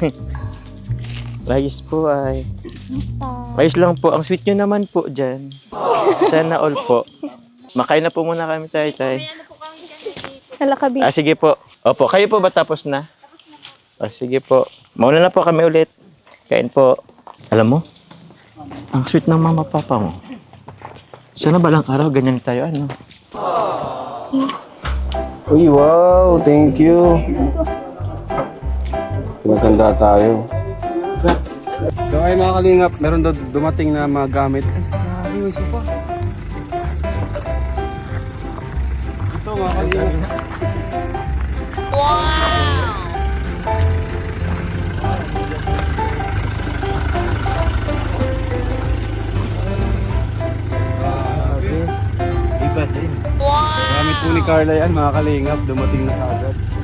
Ayos po ay. Ayos lang po. Ang sweet nyo naman po dyan. Sana all po. Makain na po muna kami tayo, tayo. Kalakabi. Ah, sige po. Opo, kayo po ba tapos na? Ah, sige po. Mauna na po kami ulit. Kain po. Alam mo, ang sweet ng mama papa mo. Sana balang araw ganyan tayo, ano? Uy, wow! Thank you! Maganda tayo. So ay mga kalingap, meron daw dumating na mga gamit. Ay, may sopa. Ito mga kalingap. Grabe. Iba din. Gamit po ni Carla yan, mga kalingap. Dumating na kaagad.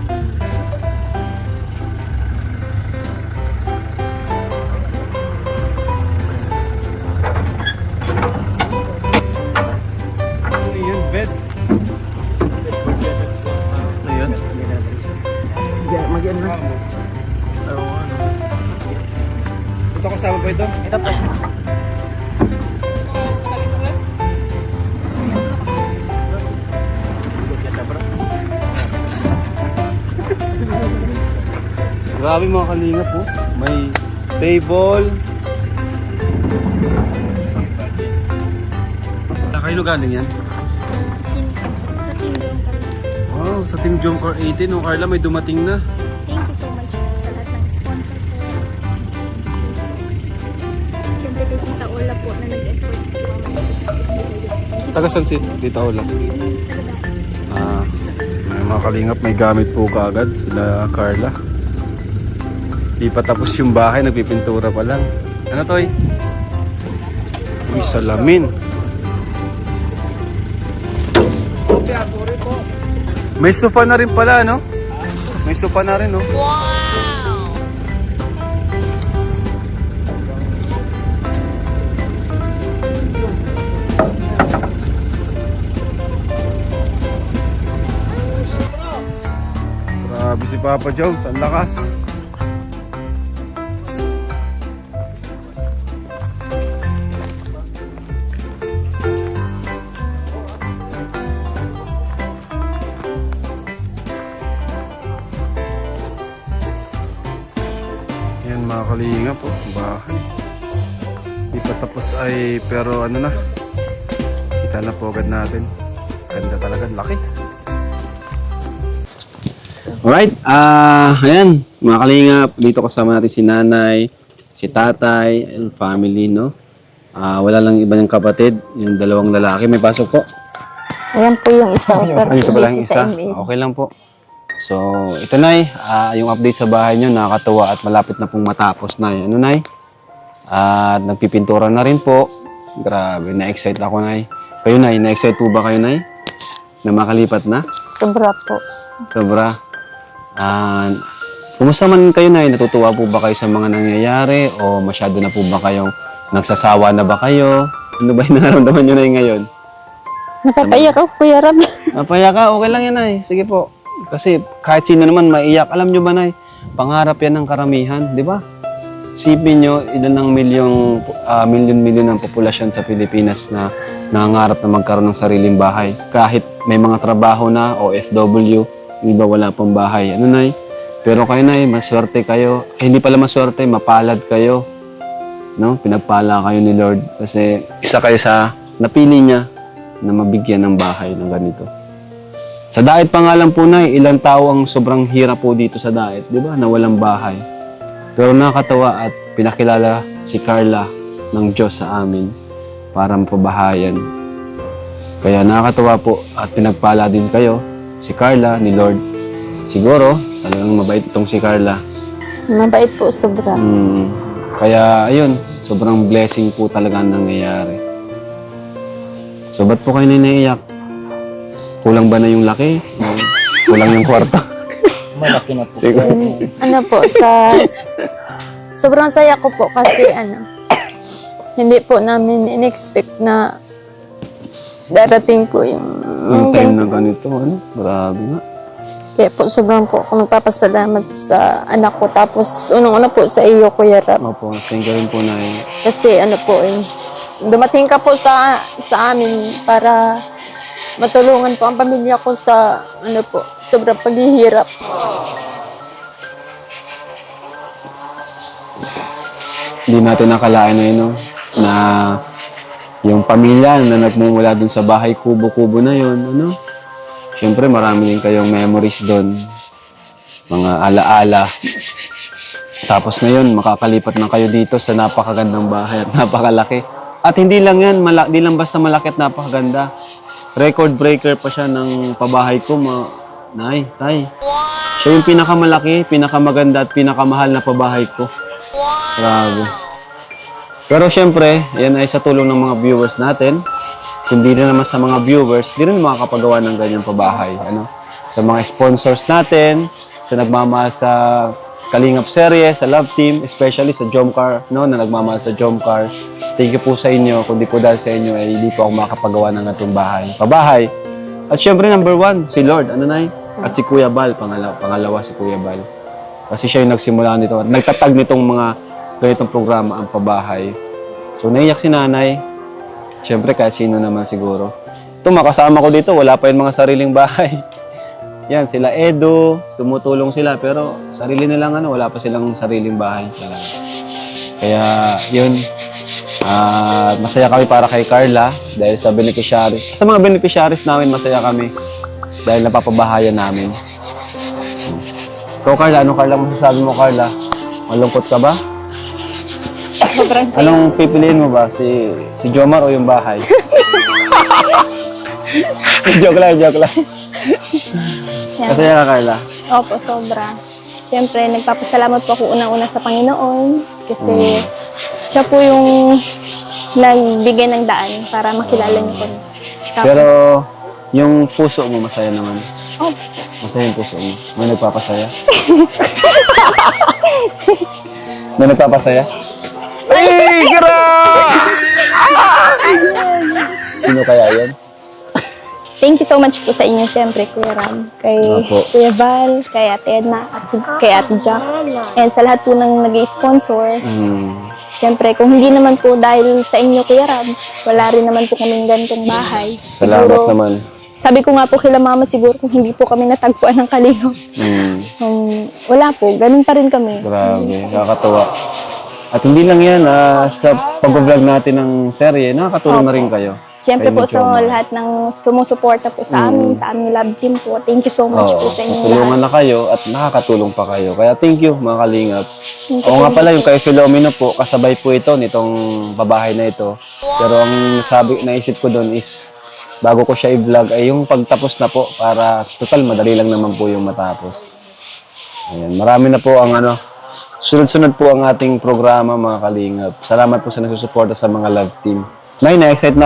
Pa ito? Ito pa. Grabe mga kalingap po. May table. Sa kayo galing yan? Wow, sa Team Jomcar 18. Oh, Carla, may dumating na. Ola po na nag-effort Taga San si Tita Ola? Ah, may mga kalingap, may gamit po kaagad sila Carla. Di pa tapos yung bahay, nagpipintura pa lang. Ano to eh? Uy, salamin. May sofa na rin pala, no? May sofa na rin, no? Grabe Papa Jones, ang lakas. Yan mga kalinga po, bahay. Di pa tapos ay, pero ano na, kita na po agad natin. Ganda talaga, laki. Alright, ah, ayan, mga kalingap, dito kasama natin si nanay, si tatay, and family, no? Ah, wala lang iba ng kapatid, yung dalawang lalaki, may pasok po. Ayan po yung isa. Ay, ito pala yung isa. Okay lang po. So, ito Nay, ah, yung update sa bahay nyo, nakakatuwa at malapit na pong matapos na. Ano Nay? At nagpipintura na rin po. Grabe, na-excite ako Nay. Kayo Nay, na-excite po ba kayo Nay? Na makalipat na? Sobra po. Sobra. Ah, kumusta man kayo Nay? Natutuwa po ba kayo sa mga nangyayari? O masyado na po ba kayong nagsasawa na ba kayo? Ano ba yung nararamdaman nyo Nay ngayon? Napapaiyak ako, Kuya Rab. Napaya ka, okay lang yan, Nay. Sige po. Kasi kahit sino naman maiyak. Alam nyo ba, Nay? Pangarap yan ng karamihan, di ba? Sipin nyo, ilan ng milyong, ah, milyon-milyon ng populasyon sa Pilipinas na nangangarap na magkaroon ng sariling bahay. Kahit may mga trabaho na, OFW, iba wala pang bahay. Ano, Nay? Pero kayo, Nay, maswerte kayo. Eh, hindi pala maswerte, mapalad kayo. No? Pinagpala kayo ni Lord. Kasi isa kayo sa napili niya na mabigyan ng bahay ng ganito. Sa daet pa nga lang po na, ilang tao ang sobrang hirap po dito sa daet, di ba? Na walang bahay. Pero nakakatawa at pinakilala si Carla ng Diyos sa amin para mapabahayan. Kaya nakakatawa po at pinagpala din kayo, si Carla, ni Lord. Siguro, talagang mabait itong si Carla. Mabait po, sobra. Mm, kaya, ayun, sobrang blessing po talaga ang nangyayari. So, ba't po kayo naiiyak? Kulang ba na yung laki? Kulang yung kwarto? Malaki na po. Sige. ano po, sa... Sobrang saya ko po kasi ano, hindi po namin in-expect na darating po yung... Yung time na ganito, ano? Grabe nga. Kaya po sobrang po ako nagpapasalamat sa anak ko. Tapos unang-una po sa iyo, Kuya Rap. Opo, thank you rin po, Nay. Kasi ano po eh, dumating ka po sa, sa amin para matulungan po ang pamilya ko sa ano po, sobrang paghihirap. Hindi natin nakalain na yun, no? na yung pamilya na nagmumula dun sa bahay kubo-kubo na yun, ano? Siyempre, marami din kayong memories doon. Mga alaala. Tapos ngayon, makakalipat na kayo dito sa napakagandang bahay at napakalaki. At hindi lang yan, mala- hindi lang basta malaki at napakaganda. Record breaker pa siya ng pabahay ko, ma Nay, tay. Siya yung pinakamalaki, pinakamaganda at pinakamahal na pabahay ko. Grabe. Pero syempre, yan ay sa tulong ng mga viewers natin. Kundi rin naman sa mga viewers, di rin makakapagawa ng ganyang pabahay. Ano? Sa mga sponsors natin, sa nagmamahal sa Kalingap Serye, sa Love Team, especially sa Jomcar, no, na nagmamahal sa Jomcar. Thank you po sa inyo. Kundi po dahil sa inyo, ay hindi po ako makakapagawa ng atong bahay. Pabahay. At syempre, number one, si Lord. Ano na At si Kuya Bal, pangalawa, pangalawa si Kuya Bal. Kasi siya yung nagsimula nito. Nagtatag nitong mga ganitong programa ang pabahay. So, naiyak si nanay. Siyempre, kahit sino naman siguro. Ito, makasama ko dito. Wala pa yung mga sariling bahay. Yan, sila Edo. Tumutulong sila. Pero, sarili nilang ano, wala pa silang sariling bahay talaga. Kaya, yun. Ah, masaya kami para kay Carla dahil sa beneficiaries. Sa mga beneficiaries namin, masaya kami dahil napapabahayan namin. Ikaw, Carla, ano Carla masasabi mo, Carla? Malungkot ka ba? Sobrang saya. Anong pipiliin mo ba? Si si Jomar o yung bahay? joke lang, joke lang. Yan. Masaya ka, Carla. Opo, sobra. Siyempre, nagpapasalamat po ako unang-una sa Panginoon kasi siya po yung nagbigay ng daan para makilala niyo po. Tapos, Pero yung puso mo masaya naman. Oh. Masaya yung puso mo. May nagpapasaya? May nagpapasaya? Ay, gra! Sino kaya yan? thank you so much po sa inyo, siyempre, Kuya Ram. Kay Opo. Kuya Val, kay Ate Edna, at kay Ate Jack. And sa lahat po ng nag sponsor Hmm. Siyempre, kung hindi naman po dahil sa inyo, Kuya Ram, wala rin naman po kaming ganitong bahay. Salamat Siguro, naman. Sabi ko nga po kila mama, siguro kung hindi po kami natagpuan ng kalingap, Hmm. um, wala po, ganun pa rin kami. Grabe, nakakatuwa. At hindi lang yan, ah, sa pag-vlog natin ng serye, nakakatulong na rin kayo. Siyempre Kay po sa Mitchell. lahat ng sumusuporta po sa amin, sa aming love team po. Thank you so much Oo, po sa inyo tulungan na kayo at nakakatulong pa kayo. Kaya thank you mga kalingap. Thank you Oo nga pala, yung kay Filomeno po, kasabay po ito nitong babahay na ito. Pero ang sabi, naisip ko doon is, bago ko siya i-vlog, ay yung pagtapos na po, para total madali lang naman po yung matapos. Ayan, marami na po ang ano, sunod-sunod po ang ating programa mga kalingap. Salamat po sa nagsusuporta sa mga love team. Nay, na-excite na